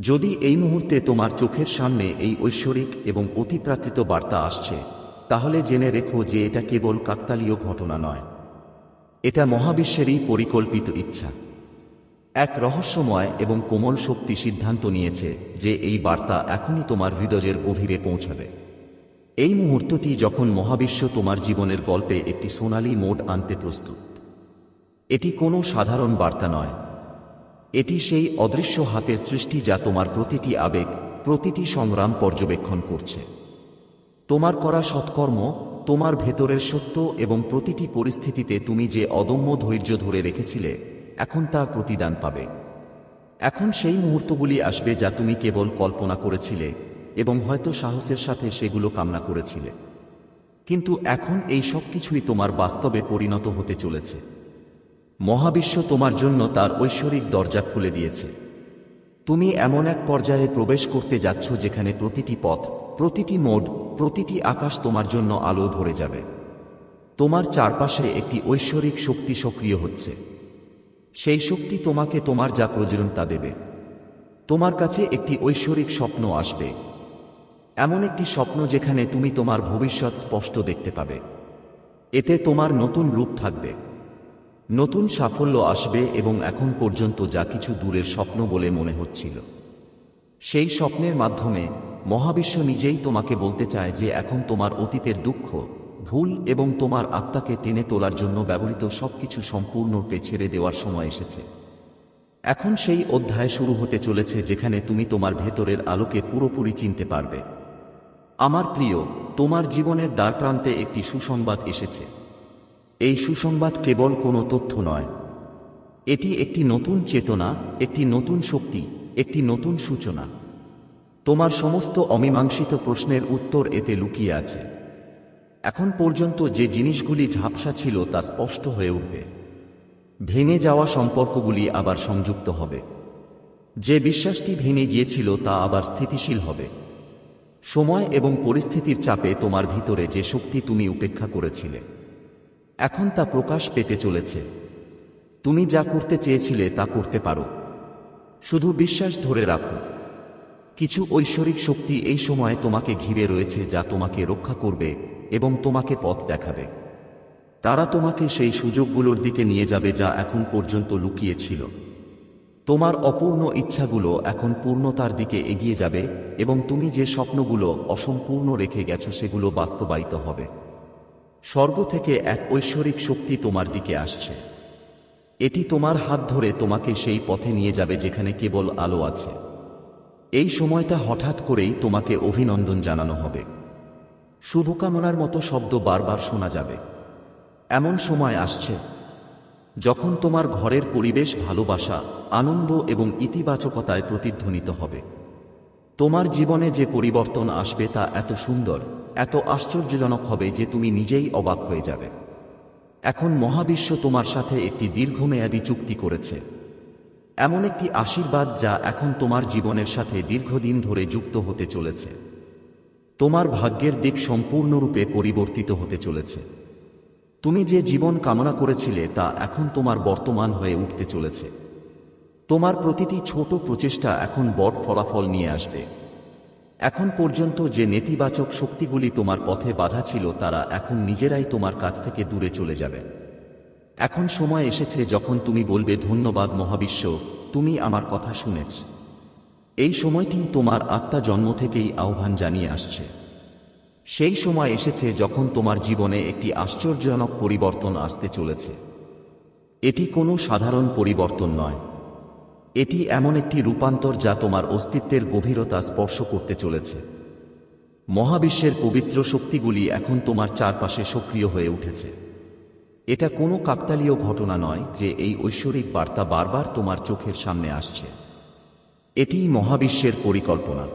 যদি এই মুহূর্তে তোমার চোখের সামনে এই ঐশ্বরিক এবং অতিপ্রাকৃত বার্তা আসছে, তাহলে জেনে রেখো যে এটা কেবল কাকতালীয় ঘটনা নয়। এটা মহাবিশ্বেরই পরিকল্পিত ইচ্ছা। এক রহস্যময় এবং কোমল শক্তি সিদ্ধান্ত নিয়েছে যে এই বার্তা এখনই তোমার হৃদয়ের গভীরে পৌঁছাবে। এই মুহূর্তটি যখন মহাবিশ্ব তোমার জীবনের গল্পে একটি সোনালী মোড আনতে প্রস্তুত। এটি কোনো সাধারণ বার্তা নয় এটি সেই অদৃশ্য হাতের সৃষ্টি যা তোমার প্রতিটি আবেগ, প্রতিটি সংগ্রাম পর্যবেক্ষণ করছে। তোমার করা সৎকর্ম, তোমার ভেতরের সত্য এবং প্রতিটি পরিস্থিতিতে তুমি যে অদম্য ধৈর্য ধরে রেখেছিলে, এখন তার প্রতিদান পাবে। এখন সেই মুহূর্তগুলি আসবে যা তুমি কেবল কল্পনা করেছিলে এবং হয়তো সাহসের সাথে সেগুলো কামনা করেছিলে। কিন্তু এখন এই সব কিছুই তোমার বাস্তবে পরিণত হতে চলেছে। মহাবিশ্ব তোমার জন্য তার ঐশ্বরিক দরজা খুলে দিয়েছে। তুমি এমন এক পর্যায়ে প্রবেশ করতে যাচ্ছ যেখানে প্রতিটি পথ, প্রতিটি মোড, প্রতিটি আকাশ তোমার জন্য আলো ধরে যাবে। তোমার চারপাশে একটি ঐশ্বরিক শক্তি সক্রিয় হচ্ছে। সেই শক্তি তোমাকে তোমার যা প্রয়োজন তা দেবে। তোমার কাছে একটি ঐশ্বরিক স্বপ্ন আসবে। এমন একটি স্বপ্ন যেখানে তুমি তোমার ভবিষ্যৎ স্পষ্ট দেখতে পাবে। এতে তোমার নতুন রূপ থাকবে। নতুন সাফল্য আসবে এবং এখন পর্যন্ত যা কিছু দূরের স্বপ্ন বলে মনে হচ্ছিল। সেই স্বপ্নের মাধ্যমে মহাবিশ্ব নিজেই তোমাকে বলতে চায় যে এখন তোমার অতীতের দুঃখ, ভুল এবং তোমার আত্মাকে টেনে তোলার জন্য ব্যবহৃত সবকিছু সম্পূর্ণরূপে ছেড়ে দেওয়ার সময় এসেছে। এখন সেই অধ্যায় শুরু হতে চলেছে যেখানে তুমি তোমার ভেতরের আলোকে পুরোপুরি চিনতে পারবে। আমার প্রিয়, তোমার জীবনের দ্বারপ্রান্তে একটি সুসংবাদ এসেছে। এই সুসংবাদ কেবল কোনো তথ্য নয়। এটি একটি নতুন চেতনা, একটি নতুন শক্তি, একটি নতুন সূচনা। তোমার সমস্ত অমীমাংসিত প্রশ্নের উত্তর এতে লুকিয়ে আছে। এখন পর্যন্ত যে জিনিসগুলি ঝাপসা ছিল তা স্পষ্ট হয়ে উঠবে। ভেঙে যাওয়া সম্পর্কগুলি আবার সংযুক্ত হবে। যে বিশ্বাসটি ভেঙে গিয়েছিল তা আবার স্থিতিশীল হবে। সময় এবং পরিস্থিতির চাপে তোমার ভিতরে যে শক্তি তুমি উপেক্ষা করেছিলে। এখন তা প্রকাশ পেতে চলেছে। তুমি যা করতে চেয়েছিলে তা করতে পারো। শুধু বিশ্বাস ধরে রাখো। কিছু ঐশ্বরিক শক্তি এই সময়ে তোমাকে ঘিরে রয়েছে যা তোমাকে রক্ষা করবে এবং তোমাকে পথ দেখাবে। তারা তোমাকে সেই সুযোগগুলোর দিকে নিয়ে যাবে যা এখন পর্যন্ত লুকিয়ে ছিল। তোমার অপূর্ণ ইচ্ছাগুলো এখন পূর্ণতার দিকে এগিয়ে যাবে এবং তুমি যে স্বপ্নগুলো অসম্পূর্ণ রেখে গেছো সেগুলো বাস্তবায়িত হবে। স্বর্গ থেকে এক ঐশ্বরিক শক্তি তোমার দিকে আসছে। এটি তোমার হাত ধরে তোমাকে সেই পথে নিয়ে যাবে যেখানে কেবল আলো আছে। এই সময়টা হঠাৎ করেই তোমাকে অভিনন্দন জানানো হবে। শুভকামনার মতো শব্দ বারবার শোনা যাবে। এমন সময় আসছে, যখন তোমার ঘরের পরিবেশ ভালোবাসা, আনন্দ এবং ইতিবাচকতায় প্রতিধ্বনিত হবে। তোমার জীবনে যে পরিবর্তন আসবে তা এত সুন্দর, এত আশ্চর্যজনক হবে যে তুমি নিজেই অবাক হয়ে যাবে। এখন মহাবিশ্ব তোমার সাথে একটি দীর্ঘমেয়াদী চুক্তি করেছে। এমন একটি আশীর্বাদ যা এখন তোমার জীবনের সাথে দীর্ঘদিন ধরে যুক্ত হতে চলেছে। তোমার ভাগ্যের দিক সম্পূর্ণরূপে পরিবর্তিত হতে চলেছে। তুমি যে জীবন কামনা করেছিলে তা এখন তোমার বর্তমান হয়ে উঠতে চলেছে। তোমার প্রতিটি ছোট প্রচেষ্টা এখন বড় ফলাফল নিয়ে আসবে। এখন পর্যন্ত যে নেতিবাচক শক্তিগুলি তোমার পথে বাধা ছিল, তারা এখন নিজেরাই তোমার কাছ থেকে দূরে চলে যাবে। এখন সময় এসেছে যখন তুমি বলবে, ধন্যবাদ মহাবিশ্ব, তুমি আমার কথা শুনেছ। এই সময়টি তোমার আত্মা জন্ম থেকেই আহ্বান জানিয়ে আসছে। সেই সময় এসেছে যখন তোমার জীবনে একটি আশ্চর্যজনক পরিবর্তন আসতে চলেছে। এটি কোনো সাধারণ পরিবর্তন নয়। এটি এমন একটি রূপান্তর যা তোমার অস্তিত্বের গভীরতা স্পর্শ করতে চলেছে। মহাবিশ্বের পবিত্র শক্তিগুলি এখন তোমার চারপাশে সক্রিয় হয়ে উঠেছে। এটা কোনো কাকতালীয় ঘটনা নয় যে এই ঐশ্বরিক বার্তা বারবার তোমার চোখের সামনে আসছে। এটিই মহাবিশ্বের পরিকল্পনা।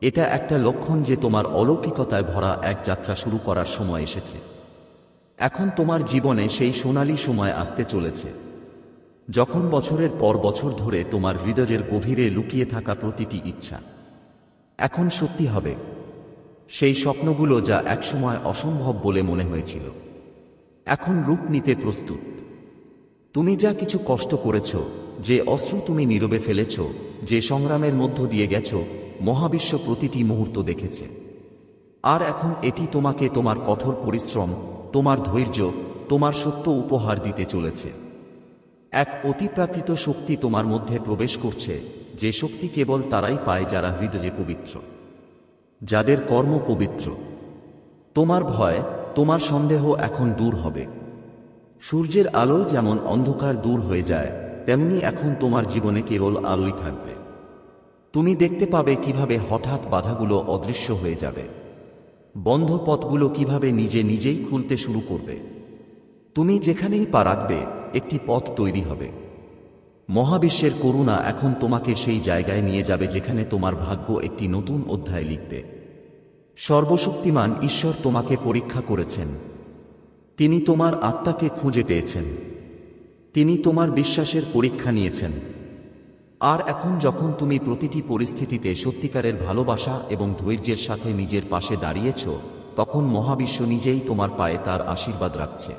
এটা একটা লক্ষণ যে তোমার অলৌকিকতায় ভরা এক যাত্রা শুরু করার সময় এসেছে। এখন তোমার জীবনে সেই সোনালী সময় আসতে চলেছে। যখন বছরের পর বছর ধরে তোমার হৃদয়ের গভীরে লুকিয়ে থাকা প্রতিটি ইচ্ছা, এখন সত্যি হবে। সেই স্বপ্নগুলো যা একসময় অসম্ভব বলে মনে হয়েছিল, এখন রূপ নিতে প্রস্তুত। তুমি যা কিছু কষ্ট করেছ, যে অশ্রু তুমি নীরবে ফেলেছ, যে সংগ্রামের মধ্য দিয়ে গেছ, মহাবিশ্ব প্রতিটি মুহূর্ত দেখেছে। আর এখন এটি তোমাকে তোমার কঠোর পরিশ্রম, তোমার ধৈর্য, তোমার সত্য উপহার দিতে চলেছে। এক অতিপ্রাকৃত শক্তি তোমার মধ্যে প্রবেশ করছে, যে শক্তি কেবল তারাই পায় যারা হৃদয়ে পবিত্র। যাদের কর্ম পবিত্র। তোমার ভয়, তোমার সন্দেহ এখন দূর হবে। সূর্যের আলো যেমন অন্ধকার দূর হয়ে যায়, তেমনি এখন তোমার জীবনে কেবল আলোই থাকবে। তুমি দেখতে পাবে কীভাবে হঠাৎ বাধাগুলো অদৃশ্য হয়ে যাবে। বন্ধ পথগুলো কীভাবে নিজে নিজেই খুলতে শুরু করবে। তুমি যেখানেই পা রাখবে একটি পথ তৈরি হবে। মহাবিশ্বের করুণা এখন তোমাকে সেই জায়গায় নিয়ে যাবে যেখানে তোমার ভাগ্য একটি নতুন অধ্যায় লিখবে। সর্বশক্তিমান ঈশ্বর তোমাকে পরীক্ষা করেছেন। তিনি তোমার আত্মাকে খুঁজে পেয়েছেন। তিনি তোমার বিশ্বাসের পরীক্ষা নিয়েছেন। আর এখন যখন তুমি প্রতিটি পরিস্থিতিতে সত্যিকারের ভালোবাসা এবং ধৈর্যের সাথে নিজের পাশে দাঁড়িয়েছ, তখন মহাবিশ্ব নিজেই তোমার পায়ে তার আশীর্বাদ রাখছে।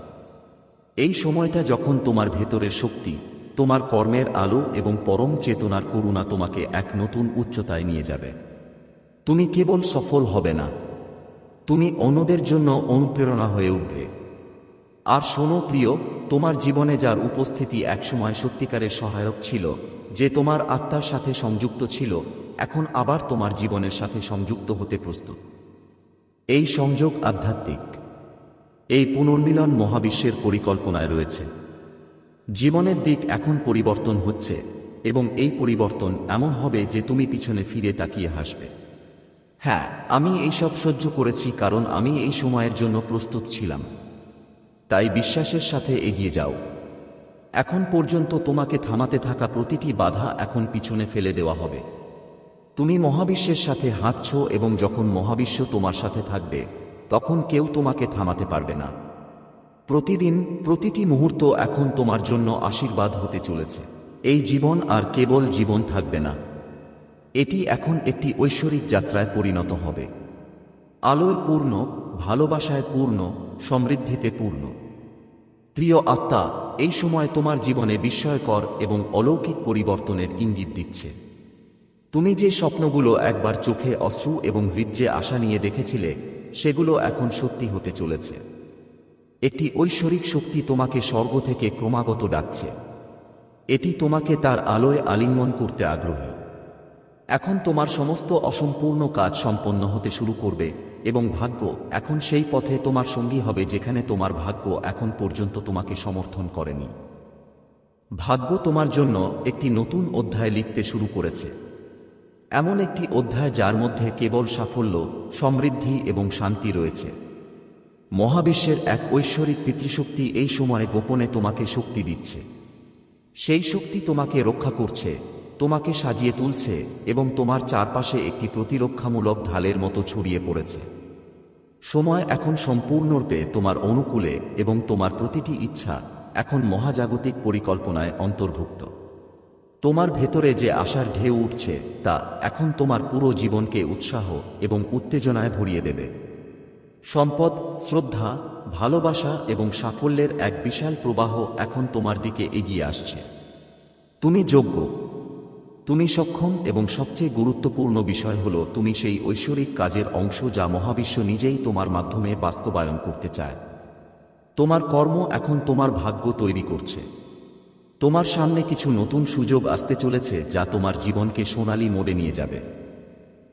এই সময়টা যখন তোমার ভেতরের শক্তি, তোমার কর্মের আলো এবং পরম চেতনার করুণা তোমাকে এক নতুন উচ্চতায় নিয়ে যাবে। তুমি কেবল সফল হবে না। তুমি অন্যদের জন্য অনুপ্রেরণা হয়ে উঠবে। আর শোনো প্রিয়, তোমার জীবনে যার উপস্থিতি একসময় সত্যিকারের সহায়ক ছিল, যে তোমার আত্মার সাথে সংযুক্ত ছিল, এখন আবার তোমার জীবনের সাথে সংযুক্ত হতে প্রস্তুত। এই সংযোগ আধ্যাত্মিক। এই পুনর্মিলন মহাবিশ্বের পরিকল্পনায় রয়েছে। জীবনের দিক এখন পরিবর্তন হচ্ছে এবং এই পরিবর্তন এমন হবে যে তুমি পিছনে ফিরে তাকিয়ে হাসবে। হ্যাঁ আমি এইসব সহ্য করেছি কারণ আমি এই সময়ের জন্য প্রস্তুত ছিলাম। তাই বিশ্বাসের সাথে এগিয়ে যাও। এখন পর্যন্ত তোমাকে থামাতে থাকা প্রতিটি বাধা এখন পিছনে ফেলে দেওয়া হবে। তুমি মহাবিশ্বের সাথে হাঁটছ এবং যখন মহাবিশ্ব তোমার সাথে থাকবে তখন কেউ তোমাকে থামাতে পারবে না। প্রতিদিন প্রতিটি মুহূর্ত এখন তোমার জন্য আশীর্বাদ হতে চলেছে। এই জীবন আর কেবল জীবন থাকবে না। এটি এখন একটি ঐশ্বরিক যাত্রায় পরিণত হবে। আলোয় পূর্ণ, ভালোবাসায় পূর্ণ, সমৃদ্ধিতে পূর্ণ। প্রিয় আত্মা, এই সময় তোমার জীবনে বিস্ময়কর এবং অলৌকিক পরিবর্তনের ইঙ্গিত দিচ্ছে। তুমি যে স্বপ্নগুলো একবার চোখে অশ্রু এবং হৃদ্যে আশা নিয়ে দেখেছিলে সেগুলো এখন সত্যি হতে চলেছে। একটি ঐশ্বরিক শক্তি তোমাকে স্বর্গ থেকে ক্রমাগত ডাকছে। এটি তোমাকে তার আলোয় আলিঙ্গন করতে আগ্রহী। এখন তোমার সমস্ত অসম্পূর্ণ কাজ সম্পন্ন হতে শুরু করবে এবং ভাগ্য এখন সেই পথে তোমার সঙ্গী হবে যেখানে তোমার ভাগ্য এখন পর্যন্ত তোমাকে সমর্থন করেনি। ভাগ্য তোমার জন্য একটি নতুন অধ্যায় লিখতে শুরু করেছে। এমন একটি অধ্যায় যার মধ্যে কেবল সাফল্য, সমৃদ্ধি এবং শান্তি রয়েছে। মহাবিশ্বের এক ঐশ্বরিক পিতৃশক্তি এই সময়ে গোপনে তোমাকে শক্তি দিচ্ছে। সেই শক্তি তোমাকে রক্ষা করছে, তোমাকে সাজিয়ে তুলছে এবং তোমার চারপাশে একটি প্রতিরক্ষামূলক ঢালের মতো ছড়িয়ে পড়েছে। সময় এখন সম্পূর্ণরূপে তোমার অনুকূলে এবং তোমার প্রতিটি ইচ্ছা এখন মহাজাগতিক পরিকল্পনায় অন্তর্ভুক্ত। তোমার ভেতরে যে আশার ঢেউ উঠছে, তা এখন তোমার পুরো জীবনকে উৎসাহ এবং উত্তেজনায় ভরিয়ে দেবে। সম্পদ, শ্রদ্ধা, ভালোবাসা এবং সাফল্যের এক বিশাল প্রবাহ এখন তোমার দিকে এগিয়ে আসছে। তুমি যোগ্য। তুমি সক্ষম এবং সবচেয়ে গুরুত্বপূর্ণ বিষয় হল তুমি সেই ঐশ্বরিক কাজের অংশ যা মহাবিশ্ব নিজেই তোমার মাধ্যমে বাস্তবায়ন করতে চায়। তোমার কর্ম এখন তোমার ভাগ্য তৈরি করছে। তোমার সামনে কিছু নতুন সুযোগ আসতে চলেছে যা তোমার জীবনকে সোনালি মোড়ে নিয়ে যাবে।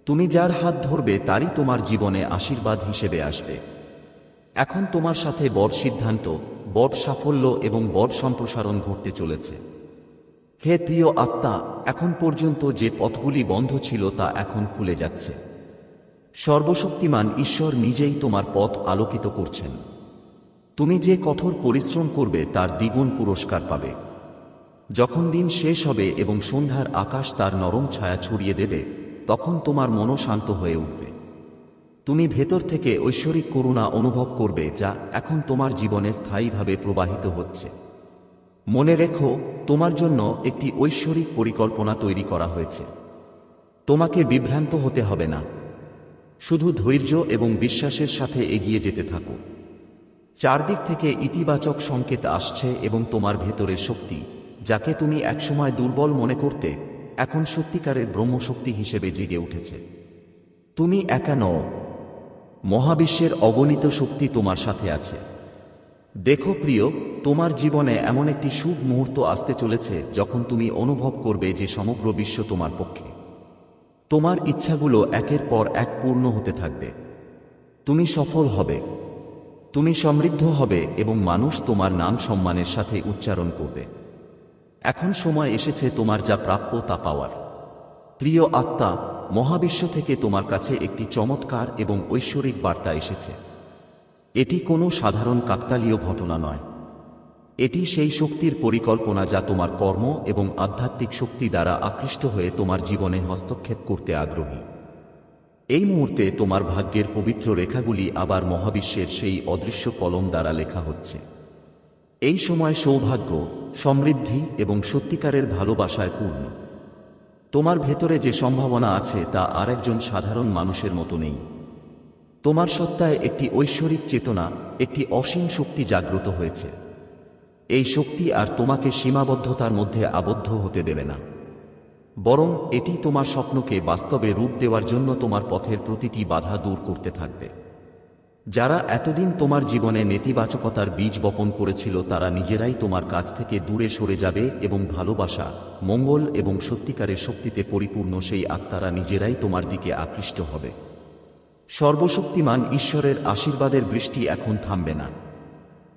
তুমি যার হাত ধরবে তারই তোমার জীবনে আশীর্বাদ হিসেবে আসবে। এখন তোমার সাথে বড় সিদ্ধান্ত বড় সাফল্য এবং বড় সম্প্রসারণ ঘটতে চলেছে। হে প্রিয় আত্মা, এখন পর্যন্ত যে পথগুলি বন্ধ ছিল তা এখন খুলে যাচ্ছে। সর্বশক্তিমান ঈশ্বর নিজেই তোমার পথ আলোকিত করছেন। তুমি যে কঠোর পরিশ্রম করবে তার দ্বিগুণ পুরস্কার পাবে। যখন দিন শেষ হবে এবং সন্ধ্যার আকাশ তার নরম ছায়া ছড়িয়ে দেবে, তখন তোমার মনও শান্ত হয়ে উঠবে। তুমি ভেতর থেকে ঐশ্বরিক করুণা অনুভব করবে যা এখন তোমার জীবনে স্থায়ীভাবে প্রবাহিত হচ্ছে। মনে রেখো, তোমার জন্য একটি ঐশ্বরিক পরিকল্পনা তৈরি করা হয়েছে। তোমাকে বিভ্রান্ত হতে হবে না। শুধু ধৈর্য এবং বিশ্বাসের সাথে এগিয়ে যেতে থাকো। চারদিক থেকে ইতিবাচক সংকেত আসছে এবং তোমার ভেতরের শক্তি যাকে তুমি একসময় দুর্বল মনে করতে এখন সত্যিকারের ব্রহ্মশক্তি হিসেবে জেগে উঠেছে। তুমি একা নও। মহাবিশ্বের অগণিত শক্তি তোমার সাথে আছে। দেখো প্রিয়, তোমার জীবনে এমন একটি শুভ মুহূর্ত আসতে চলেছে যখন তুমি অনুভব করবে যে সমগ্র বিশ্ব তোমার পক্ষে। তোমার ইচ্ছাগুলো একের পর এক পূর্ণ হতে থাকবে। তুমি সফল হবে। তুমি সমৃদ্ধ হবে এবং মানুষ তোমার নাম সম্মানের সাথে উচ্চারণ করবে। এখন সময় এসেছে তোমার যা প্রাপ্য তা পাওয়ার। প্রিয় আত্মা, মহাবিশ্ব থেকে তোমার কাছে একটি চমৎকার এবং ঐশ্বরিক বার্তা এসেছে। এটি কোনো সাধারণ কাকতালীয় ঘটনা নয়। এটি সেই শক্তির পরিকল্পনা যা তোমার কর্ম এবং আধ্যাত্মিক শক্তি দ্বারা আকৃষ্ট হয়ে তোমার জীবনে হস্তক্ষেপ করতে আগ্রহী। এই মুহূর্তে তোমার ভাগ্যের পবিত্র রেখাগুলি আবার মহাবিশ্বের সেই অদৃশ্য কলম দ্বারা লেখা হচ্ছে। এই সময় সৌভাগ্য, সমৃদ্ধি এবং সত্যিকারের ভালোবাসায় পূর্ণ। তোমার ভেতরে যে সম্ভাবনা আছে তা আর একজন সাধারণ মানুষের মতো নেই। তোমার সত্তায় একটি ঐশ্বরিক চেতনা, একটি অসীম শক্তি জাগ্রত হয়েছে। এই শক্তি আর তোমাকে সীমাবদ্ধতার মধ্যে আবদ্ধ হতে দেবে না। বরং এটি তোমার স্বপ্নকে বাস্তবে রূপ দেওয়ার জন্য তোমার পথের প্রতিটি বাধা দূর করতে থাকবে। যারা এতদিন তোমার জীবনে নেতিবাচকতার বীজ বপন করেছিল তারা নিজেরাই তোমার কাছ থেকে দূরে সরে যাবে এবং ভালোবাসা, মঙ্গল এবং সত্যিকারের শক্তিতে পরিপূর্ণ সেই আত্মারা নিজেরাই তোমার দিকে আকৃষ্ট হবে। সর্বশক্তিমান ঈশ্বরের আশীর্বাদের বৃষ্টি এখন থামবে না।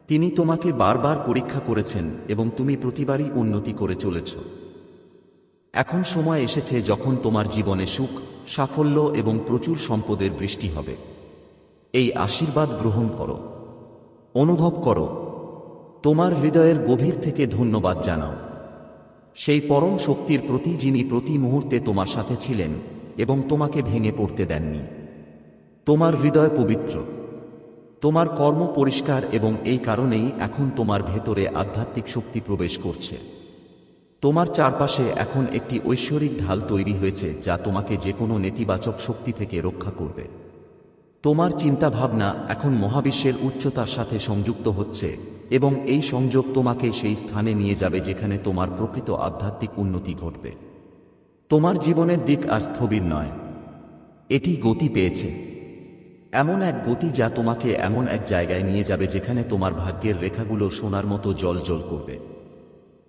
তিনি তোমাকে বারবার পরীক্ষা করেছেন এবং তুমি প্রতিবারই উন্নতি করে চলেছ। এখন সময় এসেছে যখন তোমার জীবনে সুখ, সাফল্য এবং প্রচুর সম্পদের বৃষ্টি হবে। এই আশীর্বাদ গ্রহণ করো। অনুভব করো, তোমার হৃদয়ের গভীর থেকে ধন্যবাদ জানাও। সেই পরম শক্তির প্রতি যিনি প্রতি মুহূর্তে তোমার সাথে ছিলেন এবং তোমাকে ভেঙে পড়তে দেননি। তোমার হৃদয় পবিত্র। তোমার কর্ম পরিষ্কার এবং এই কারণেই এখন তোমার ভেতরে আধ্যাত্মিক শক্তি প্রবেশ করছে। তোমার চারপাশে এখন একটি ঐশ্বরিক ঢাল তৈরি হয়েছে যা তোমাকে যে কোনো নেতিবাচক শক্তি থেকে রক্ষা করবে। তোমার চিন্তাভাবনা এখন মহাবিশ্বের উচ্চতার সাথে সংযুক্ত হচ্ছে, এবং এই সংযোগ তোমাকে সেই স্থানে নিয়ে যাবে যেখানে তোমার প্রকৃত আধ্যাত্মিক উন্নতি ঘটবে। তোমার জীবনের দিক আর স্থবির নয়। এটি গতি পেয়েছে। এমন এক গতি যা তোমাকে এমন এক জায়গায় নিয়ে যাবে যেখানে তোমার ভাগ্যের রেখাগুলো সোনার মতো জল জল করবে।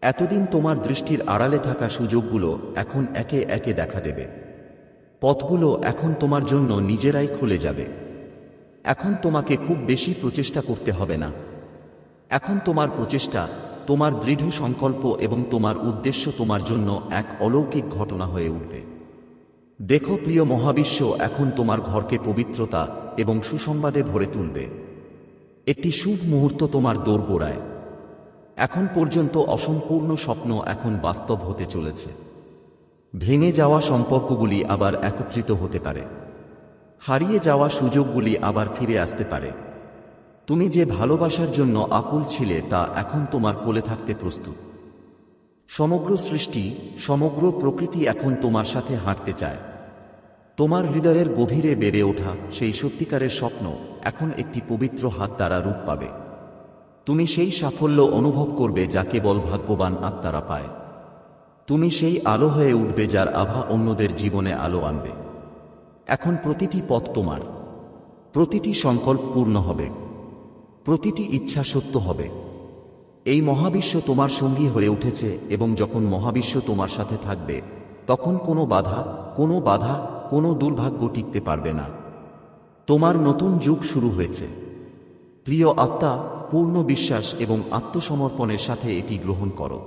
এতদিন তোমার দৃষ্টির আড়ালে থাকা সুযোগগুলো এখন একে একে দেখা দেবে। পথগুলো এখন তোমার জন্য নিজেরাই খুলে যাবে। এখন তোমাকে খুব বেশি প্রচেষ্টা করতে হবে না। এখন তোমার প্রচেষ্টা, তোমার দৃঢ় সংকল্প এবং তোমার উদ্দেশ্য তোমার জন্য এক অলৌকিক ঘটনা হয়ে উঠবে। দেখো প্রিয় মহাবিশ্ব, এখন তোমার ঘরকে পবিত্রতা এবং সুসংবাদে ভরে তুলবে। একটি শুভ মুহূর্ত তোমার দোরগোড়ায়। এখন পর্যন্ত অসম্পূর্ণ স্বপ্ন এখন বাস্তব হতে চলেছে। ভেঙে যাওয়া সম্পর্কগুলি আবার একত্রিত হতে পারে। হারিয়ে যাওয়া সুযোগগুলি আবার ফিরে আসতে পারে। তুমি যে ভালোবাসার জন্য আকুল ছিলে তা এখন তোমার কোলে থাকতে প্রস্তুত। সমগ্র সৃষ্টি, সমগ্র প্রকৃতি এখন তোমার সাথে হাঁটতে চায়। তোমার হৃদয়ের গভীরে বেড়ে ওঠা সেই সত্যিকারের স্বপ্ন এখন একটি পবিত্র হাত দ্বারা রূপ পাবে। তুমি সেই সাফল্য অনুভব করবে যা কেবল ভাগ্যবান আত্মারা পায়। তুমি সেই আলো হয়ে উঠবে যার আভা অন্যদের জীবনে আলো আনবে। এখন প্রতিটি পথ তোমার। প্রতিটি সংকল্প পূর্ণ হবে। প্রতিটি ইচ্ছা সত্য হবে। এই মহাবিশ্ব তোমার সঙ্গী হয়ে উঠেছে এবং যখন মহাবিশ্ব তোমার সাথে থাকবে, তখন কোনো বাধা কোনো বাধা, কোনো দুর্ভাগ্য টিকতে পারবে না। তোমার নতুন যুগ শুরু হয়েছে। প্রিয় আত্মা, পূর্ণ বিশ্বাস এবং আত্মসমর্পণের সাথে এটি গ্রহণ করো।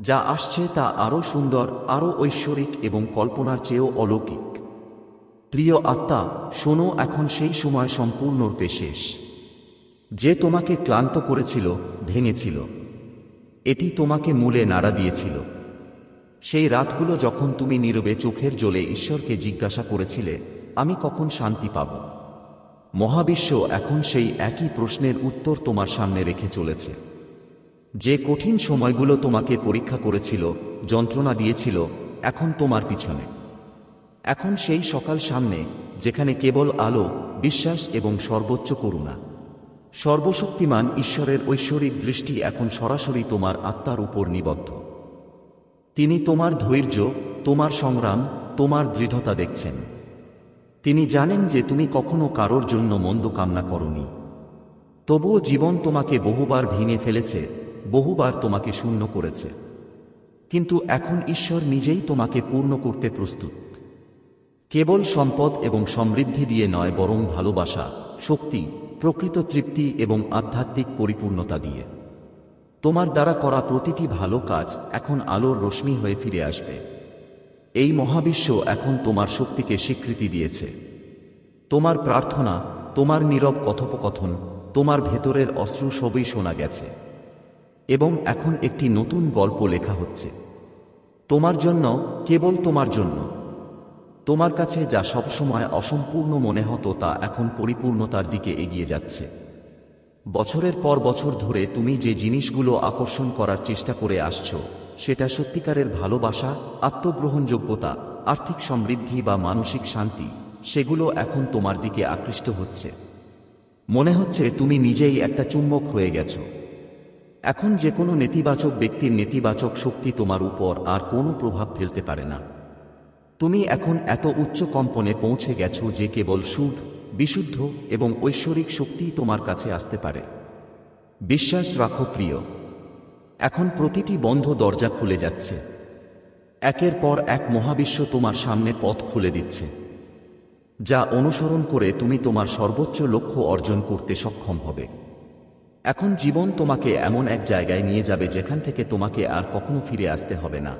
যা আসছে তা আরও সুন্দর, আরও ঐশ্বরিক এবং কল্পনার চেয়েও অলৌকিক। প্রিয় আত্মা, শোনো এখন সেই সময় সম্পূর্ণরূপে শেষ যে তোমাকে ক্লান্ত করেছিল, ভেঙেছিল। এটি তোমাকে মূলে নাড়া দিয়েছিল। সেই রাতগুলো যখন তুমি নীরবে চোখের জলে ঈশ্বরকে জিজ্ঞাসা করেছিলে, আমি কখন শান্তি পাব? মহাবিশ্ব এখন সেই একই প্রশ্নের উত্তর তোমার সামনে রেখে চলেছে। যে কঠিন সময়গুলো তোমাকে পরীক্ষা করেছিল, যন্ত্রণা দিয়েছিল, এখন তোমার পিছনে। এখন সেই সকাল সামনে, যেখানে কেবল আলো, বিশ্বাস এবং সর্বোচ্চ করুণা। সর্বশক্তিমান ঈশ্বরের ঐশ্বরিক দৃষ্টি এখন সরাসরি তোমার আত্মার উপর নিবদ্ধ। তিনি তোমার ধৈর্য, তোমার সংগ্রাম, তোমার দৃঢ়তা দেখছেন। তিনি জানেন যে তুমি কখনো কারোর জন্য মন্দ কামনা করনি। তবুও জীবন তোমাকে বহুবার ভেঙে ফেলেছে, বহুবার তোমাকে শূন্য করেছে। কিন্তু এখন ঈশ্বর নিজেই তোমাকে পূর্ণ করতে প্রস্তুত। কেবল সম্পদ এবং সমৃদ্ধি দিয়ে নয়, বরং ভালোবাসা, শক্তি, প্রকৃত তৃপ্তি এবং আধ্যাত্মিক পরিপূর্ণতা দিয়ে। তোমার দ্বারা করা প্রতিটি ভালো কাজ এখন আলোর রশ্মি হয়ে ফিরে আসবে। এই মহাবিশ্ব এখন তোমার শক্তিকে স্বীকৃতি দিয়েছে। তোমার প্রার্থনা, তোমার নীরব কথোপকথন, তোমার ভেতরের অশ্রু সবই শোনা গেছে। এবং এখন একটি নতুন গল্প লেখা হচ্ছে। তোমার জন্য, কেবল তোমার জন্য। তোমার কাছে যা সবসময় অসম্পূর্ণ মনে হতো তা এখন পরিপূর্ণতার দিকে এগিয়ে যাচ্ছে। বছরের পর বছর ধরে তুমি যে জিনিসগুলো আকর্ষণ করার চেষ্টা করে আসছো, সেটা সত্যিকারের ভালোবাসা, আত্মগ্রহণযোগ্যতা, আর্থিক সমৃদ্ধি বা মানসিক শান্তি, সেগুলো এখন তোমার দিকে আকৃষ্ট হচ্ছে। মনে হচ্ছে তুমি নিজেই একটা চুম্বক হয়ে গেছো। এখন যে কোনো নেতিবাচক ব্যক্তির নেতিবাচক শক্তি তোমার উপর আর কোনো প্রভাব ফেলতে পারে না। তুমি এখন এত উচ্চ কম্পনে পৌঁছে গেছো যে কেবল সুখ, বিশুদ্ধ এবং ঐশ্বরিক শক্তিই তোমার কাছে আসতে পারে। বিশ্বাস রাখো প্রিয়, এখন প্রতিটি বন্ধ দরজা খুলে যাচ্ছে। একের পর এক মহাবিশ্ব তোমার সামনে পথ খুলে দিচ্ছে, যা অনুসরণ করে তুমি তোমার সর্বোচ্চ লক্ষ্য অর্জন করতে সক্ষম হবে। এখন জীবন তোমাকে এমন এক জায়গায় নিয়ে যাবে যেখান থেকে তোমাকে আর কখনো ফিরে আসতে হবে না।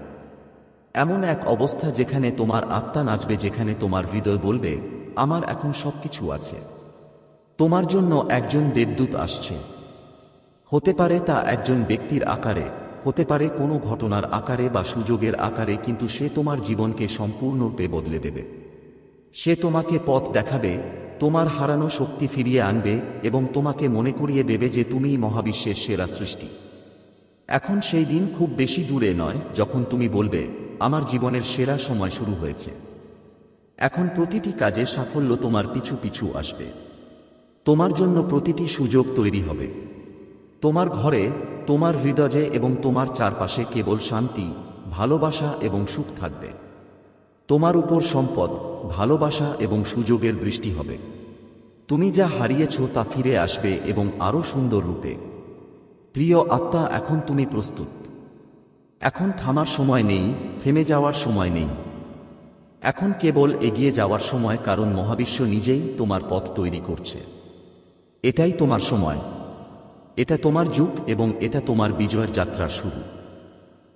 এমন এক অবস্থা যেখানে তোমার আত্মা নাচবে, যেখানে তোমার হৃদয় বলবে, আমার এখন সবকিছু আছে। তোমার জন্য একজন দেবদূত আসছে। হতে পারে তা একজন ব্যক্তির আকারে, হতে পারে কোনো ঘটনার আকারে বা সুযোগের আকারে, কিন্তু সে তোমার জীবনকে সম্পূর্ণরূপে বদলে দেবে। সে তোমাকে পথ দেখাবে, তোমার হারানো শক্তি ফিরিয়ে আনবে এবং তোমাকে মনে করিয়ে দেবে যে তুমিই মহাবিশ্বের সেরা সৃষ্টি। এখন সেই দিন খুব বেশি দূরে নয়, যখন তুমি বলবে আমার জীবনের সেরা সময় শুরু হয়েছে। এখন প্রতিটি কাজে সাফল্য তোমার পিছু পিছু আসবে। তোমার জন্য প্রতিটি সুযোগ তৈরি হবে। তোমার ঘরে, তোমার হৃদয়ে এবং তোমার চারপাশে কেবল শান্তি, ভালোবাসা এবং সুখ থাকবে। তোমার উপর সম্পদ, ভালোবাসা এবং সুযোগের বৃষ্টি হবে। তুমি যা হারিয়েছ তা ফিরে আসবে এবং আরও সুন্দর রূপে। প্রিয় আত্মা, এখন তুমি প্রস্তুত। এখন থামার সময় নেই, থেমে যাওয়ার সময় নেই। এখন কেবল এগিয়ে যাওয়ার সময়, কারণ মহাবিশ্ব নিজেই তোমার পথ তৈরি করছে। এটাই তোমার সময়। এটা তোমার যুগ এবং এটা তোমার বিজয়ের যাত্রার শুরু।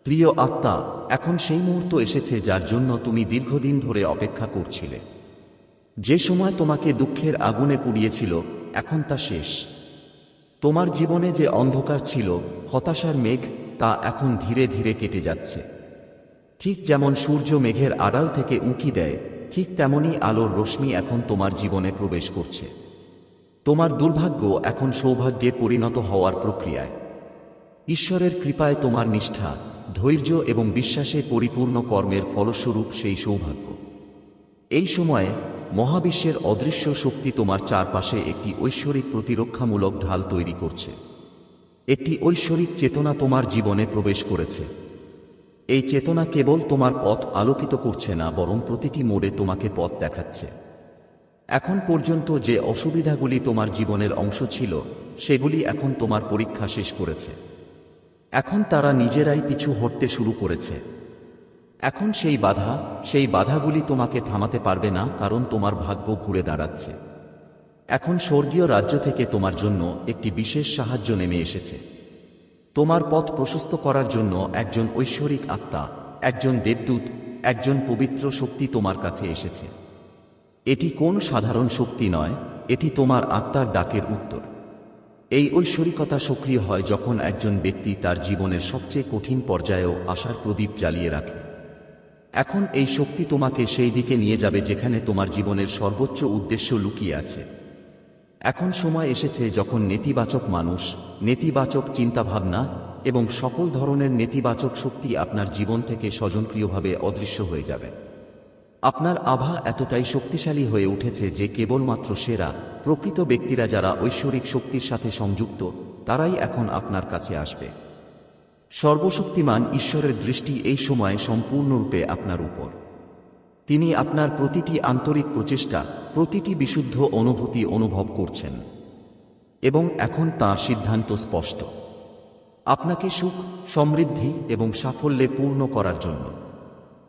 প্রিয় আত্মা, এখন সেই মুহূর্ত এসেছে যার জন্য তুমি দীর্ঘদিন ধরে অপেক্ষা করছিলে। যে সময় তোমাকে দুঃখের আগুনে পুড়িয়েছিল, এখন তা শেষ। তোমার জীবনে যে অন্ধকার ছিল, হতাশার মেঘ তা এখন ধীরে ধীরে কেটে যাচ্ছে। ঠিক যেমন সূর্য মেঘের আড়াল থেকে উঁকি দেয়, ঠিক তেমনই আলোর রশ্মি এখন তোমার জীবনে প্রবেশ করছে। তোমার দুর্ভাগ্য এখন সৌভাগ্যে পরিণত হওয়ার প্রক্রিয়ায়। ঈশ্বরের কৃপায় তোমার নিষ্ঠা, ধৈর্য এবং বিশ্বাসে পরিপূর্ণ কর্মের ফলস্বরূপ সেই সৌভাগ্য। এই সময়ে মহাবিশ্বের অদৃশ্য শক্তি তোমার চারপাশে একটি ঐশ্বরিক প্রতিরক্ষামূলক ঢাল তৈরি করছে। একটি ঐশ্বরিক চেতনা তোমার জীবনে প্রবেশ করেছে। এই চেতনা কেবল তোমার পথ আলোকিত করছে না, বরং প্রতিটি মোড়ে তোমাকে পথ দেখাচ্ছে। এখন পর্যন্ত যে অসুবিধাগুলি তোমার জীবনের অংশ ছিল, সেগুলি এখন তোমার পরীক্ষা শেষ করেছে। এখন তারা নিজেরাই পিছু হটতে শুরু করেছে। এখন সেই বাধা, সেই বাধাগুলি তোমাকে থামাতে পারবে না, কারণ তোমার ভাগ্য ঘুরে দাঁড়াচ্ছে। এখন স্বর্গীয় রাজ্য থেকে তোমার জন্য একটি বিশেষ সাহায্য নেমে এসেছে। তোমার পথ প্রশস্ত করার জন্য একজন ঐশ্বরিক আত্মা, একজন দেবদূত, একজন পবিত্র শক্তি তোমার কাছে এসেছে। এটি কোন সাধারণ শক্তি নয়, এটি তোমার আত্মার ডাকের উত্তর। এই ঐশ্বরিকতা সক্রিয় হয় যখন একজন ব্যক্তি তার জীবনের সবচেয়ে কঠিন পর্যায়েও আশার প্রদীপ জ্বালিয়ে রাখে। এখন এই শক্তি তোমাকে সেই দিকে নিয়ে যাবে যেখানে তোমার জীবনের সর্বোচ্চ উদ্দেশ্য লুকিয়ে আছে। এখন সময় এসেছে যখন নেতিবাচক মানুষ, নেতিবাচক চিন্তাভাবনা এবং সকল ধরনের নেতিবাচক শক্তি আপনার জীবন থেকে স্বজনক্রিয়ভাবে অদৃশ্য হয়ে যাবে। আপনার আভা এতটাই শক্তিশালী হয়ে উঠেছে যে কেবলমাত্র সেরা, প্রকৃত ব্যক্তিরা যারা ঐশ্বরিক শক্তির সাথে সংযুক্ত, তারাই এখন আপনার কাছে আসবে। সর্বশক্তিমান ঈশ্বরের দৃষ্টি এই সময়ে সম্পূর্ণরূপে আপনার উপর। তিনি আপনার প্রতিটি আন্তরিক প্রচেষ্টা, প্রতিটি বিশুদ্ধ অনুভূতি অনুভব করছেন। এবং এখন তাঁর সিদ্ধান্ত স্পষ্ট। আপনাকে সুখ, সমৃদ্ধি এবং সাফল্যে পূর্ণ করার জন্য।